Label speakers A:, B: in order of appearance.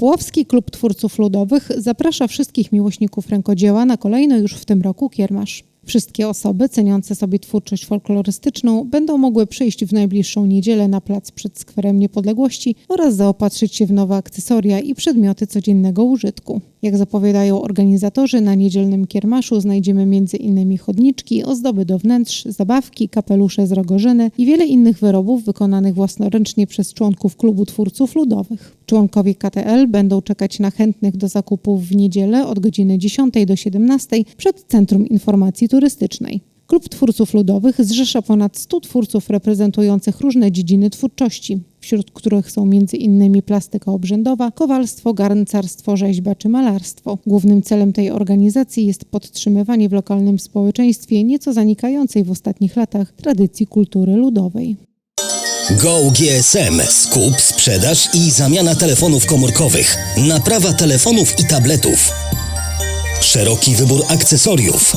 A: Puławski Klub Twórców Ludowych zaprasza wszystkich miłośników rękodzieła na kolejny już w tym roku kiermasz. Wszystkie osoby ceniące sobie twórczość folklorystyczną będą mogły przyjść w najbliższą niedzielę na plac przed Skwerem Niepodległości oraz zaopatrzyć się w nowe akcesoria i przedmioty codziennego użytku. Jak zapowiadają organizatorzy, na niedzielnym kiermaszu znajdziemy m.in. chodniczki, ozdoby do wnętrz, zabawki, kapelusze z rogorzyny i wiele innych wyrobów wykonanych własnoręcznie przez członków Klubu Twórców Ludowych. Członkowie KTL będą czekać na chętnych do zakupów w niedzielę od godziny 10 do 17 przed Centrum Informacji Turystycznej. Klub Twórców Ludowych zrzesza ponad 100 twórców reprezentujących różne dziedziny twórczości, wśród których są m.in. plastyka obrzędowa, kowalstwo, garncarstwo, rzeźba czy malarstwo. Głównym celem tej organizacji jest podtrzymywanie w lokalnym społeczeństwie nieco zanikającej w ostatnich latach tradycji kultury ludowej.
B: Go GSM. Skup, sprzedaż i zamiana telefonów komórkowych. Naprawa telefonów i tabletów. Szeroki wybór akcesoriów.